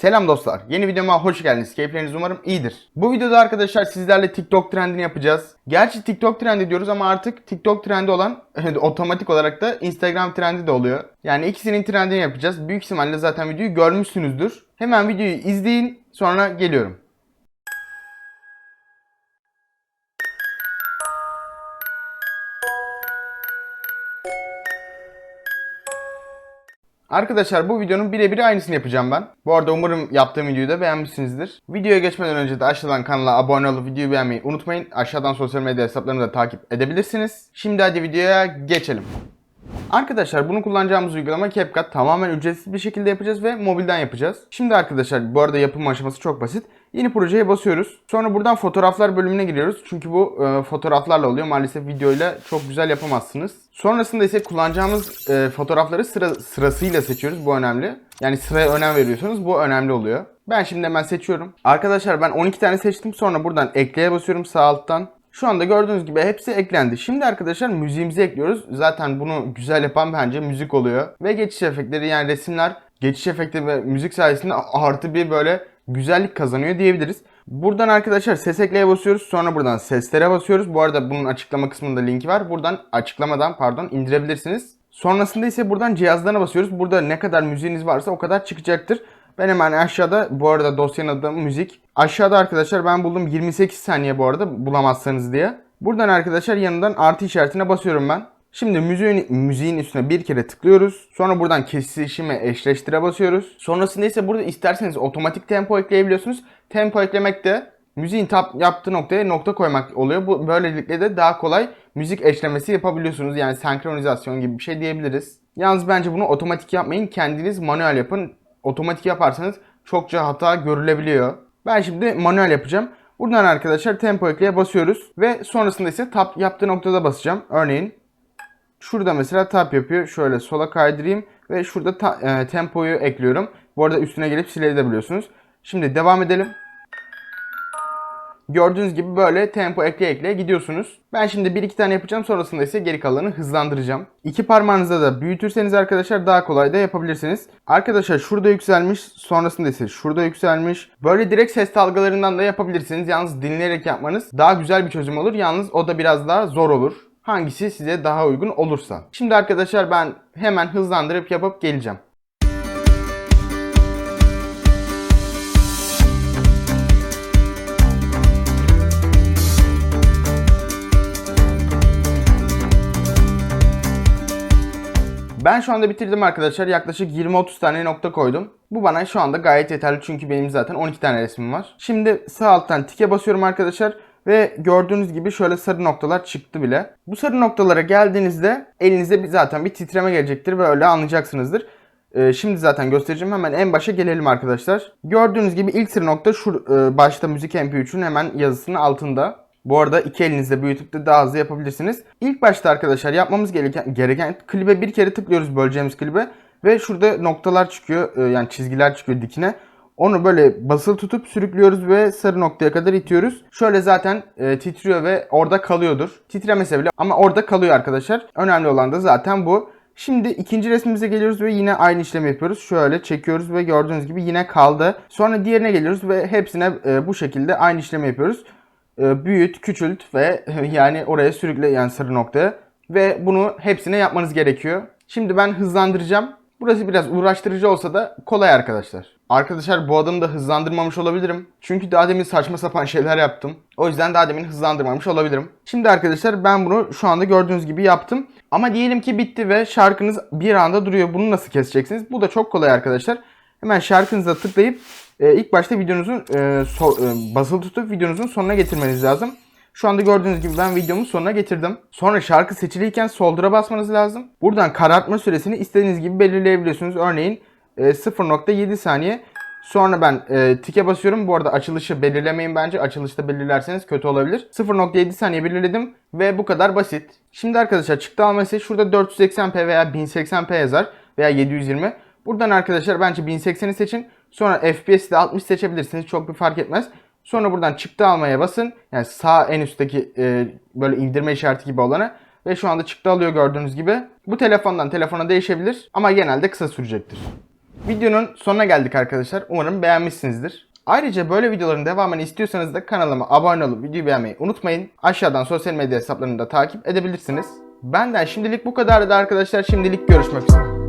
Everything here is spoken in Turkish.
Selam dostlar. Yeni videoma hoş geldiniz. Keyifleriniz umarım iyidir. Bu videoda arkadaşlar sizlerle TikTok trendini yapacağız. Gerçi TikTok trendi diyoruz ama artık TikTok trendi olan otomatik olarak da Instagram trendi de oluyor. Yani ikisinin trendini yapacağız. Büyük ihtimalle zaten videoyu görmüşsünüzdür. Hemen videoyu izleyin sonra geliyorum. Arkadaşlar bu videonun birebir aynısını yapacağım ben. Bu arada umarım yaptığım videoyu da beğenmişsinizdir. Videoya geçmeden önce de aşağıdan kanala abone olup videoyu beğenmeyi unutmayın. Aşağıdan sosyal medya hesaplarımı da takip edebilirsiniz. Şimdi hadi videoya geçelim. Arkadaşlar bunu kullanacağımız uygulama CapCut tamamen ücretsiz bir şekilde yapacağız ve mobilden yapacağız. Şimdi arkadaşlar bu arada yapım aşaması çok basit. Yeni projeye basıyoruz. Sonra buradan fotoğraflar bölümüne giriyoruz. Çünkü bu e, fotoğraflarla oluyor. Maalesef videoyla çok güzel yapamazsınız. Sonrasında ise kullanacağımız e, fotoğrafları sıra, sırasıyla seçiyoruz. Bu önemli. Yani sıraya önem veriyorsunuz. Bu önemli oluyor. Ben şimdi hemen seçiyorum. Arkadaşlar ben 12 tane seçtim. Sonra buradan ekleye basıyorum sağ alttan. Şu anda gördüğünüz gibi hepsi eklendi. Şimdi arkadaşlar müziğimizi ekliyoruz. Zaten bunu güzel yapan bence müzik oluyor. Ve geçiş efektleri yani resimler geçiş efekti ve müzik sayesinde artı bir böyle güzellik kazanıyor diyebiliriz. Buradan arkadaşlar ses ekleye basıyoruz. Sonra buradan seslere basıyoruz. Bu arada bunun açıklama kısmında linki var. Buradan açıklamadan pardon indirebilirsiniz. Sonrasında ise buradan cihazlarına basıyoruz. Burada ne kadar müziğiniz varsa o kadar çıkacaktır. Ben hemen aşağıda bu arada dosyanın adı müzik. Aşağıda arkadaşlar ben buldum 28 saniye bu arada bulamazsanız diye. Buradan arkadaşlar yanından artı işaretine basıyorum ben. Şimdi müziğin, müziğin üstüne bir kere tıklıyoruz. Sonra buradan kesişime eşleştire basıyoruz. Sonrasında ise burada isterseniz otomatik tempo ekleyebiliyorsunuz. Tempo eklemek de müziğin tap yaptığı noktaya nokta koymak oluyor. Bu böylelikle de daha kolay müzik eşlemesi yapabiliyorsunuz. Yani senkronizasyon gibi bir şey diyebiliriz. Yalnız bence bunu otomatik yapmayın. Kendiniz manuel yapın. Otomatik yaparsanız çokça hata görülebiliyor. Ben şimdi manuel yapacağım. Buradan arkadaşlar tempo ekleye basıyoruz ve sonrasında ise tap yaptığı noktada basacağım. Örneğin şurada mesela tap yapıyor. Şöyle sola kaydırayım ve şurada ta- e, tempoyu ekliyorum. Bu arada üstüne gelip silebiliyorsunuz. Şimdi devam edelim. Gördüğünüz gibi böyle tempo ekleye ekleye gidiyorsunuz. Ben şimdi bir iki tane yapacağım sonrasında ise geri kalanını hızlandıracağım. İki parmağınızda da büyütürseniz arkadaşlar daha kolay da yapabilirsiniz. Arkadaşlar şurada yükselmiş sonrasında ise şurada yükselmiş. Böyle direkt ses dalgalarından da yapabilirsiniz. Yalnız dinleyerek yapmanız daha güzel bir çözüm olur. Yalnız o da biraz daha zor olur. Hangisi size daha uygun olursa. Şimdi arkadaşlar ben hemen hızlandırıp yapıp geleceğim. Ben şu anda bitirdim arkadaşlar. Yaklaşık 20-30 tane nokta koydum. Bu bana şu anda gayet yeterli çünkü benim zaten 12 tane resmim var. Şimdi sağ alttan tike basıyorum arkadaşlar. Ve gördüğünüz gibi şöyle sarı noktalar çıktı bile. Bu sarı noktalara geldiğinizde elinizde bir, zaten bir titreme gelecektir ve öyle anlayacaksınızdır. Ee, şimdi zaten göstereceğim. Hemen en başa gelelim arkadaşlar. Gördüğünüz gibi ilk sarı nokta şu e, başta müzik MP3'ün hemen yazısının altında. Bu arada iki elinizle büyütüp de daha hızlı yapabilirsiniz. İlk başta arkadaşlar yapmamız gereken, gereken klibe bir kere tıklıyoruz böleceğimiz klibe. Ve şurada noktalar çıkıyor e, yani çizgiler çıkıyor dikine. Onu böyle basılı tutup sürüklüyoruz ve sarı noktaya kadar itiyoruz. Şöyle zaten e, titriyor ve orada kalıyordur. Titremese bile ama orada kalıyor arkadaşlar. Önemli olan da zaten bu. Şimdi ikinci resmimize geliyoruz ve yine aynı işlemi yapıyoruz. Şöyle çekiyoruz ve gördüğünüz gibi yine kaldı. Sonra diğerine geliyoruz ve hepsine e, bu şekilde aynı işlemi yapıyoruz. E, büyüt, küçült ve yani oraya sürükle yani sarı noktaya. Ve bunu hepsine yapmanız gerekiyor. Şimdi ben hızlandıracağım. Burası biraz uğraştırıcı olsa da kolay arkadaşlar. Arkadaşlar bu adımı da hızlandırmamış olabilirim. Çünkü daha demin saçma sapan şeyler yaptım. O yüzden daha demin hızlandırmamış olabilirim. Şimdi arkadaşlar ben bunu şu anda gördüğünüz gibi yaptım. Ama diyelim ki bitti ve şarkınız bir anda duruyor. Bunu nasıl keseceksiniz? Bu da çok kolay arkadaşlar. Hemen şarkınıza tıklayıp e, ilk başta videonuzun e, so, e, basılı tutup videonuzun sonuna getirmeniz lazım. Şu anda gördüğünüz gibi ben videomun sonuna getirdim. Sonra şarkı seçiliyken soldura basmanız lazım. Buradan karartma süresini istediğiniz gibi belirleyebiliyorsunuz. Örneğin e, 0.7 saniye. Sonra ben e, tike basıyorum. Bu arada açılışı belirlemeyin bence. Açılışta belirlerseniz kötü olabilir. 0.7 saniye belirledim ve bu kadar basit. Şimdi arkadaşlar çıktı alma ise şurada 480p veya 1080p yazar veya 720. Buradan arkadaşlar bence 1080'i seçin. Sonra FPS'i de 60 seçebilirsiniz. Çok bir fark etmez. Sonra buradan çıktı almaya basın. Yani sağ en üstteki e, böyle indirme işareti gibi olana. Ve şu anda çıktı alıyor gördüğünüz gibi. Bu telefondan telefona değişebilir ama genelde kısa sürecektir. Videonun sonuna geldik arkadaşlar. Umarım beğenmişsinizdir. Ayrıca böyle videoların devamını istiyorsanız da kanalıma abone olup videoyu beğenmeyi unutmayın. Aşağıdan sosyal medya hesaplarını da takip edebilirsiniz. Benden şimdilik bu kadardı arkadaşlar. Şimdilik görüşmek üzere.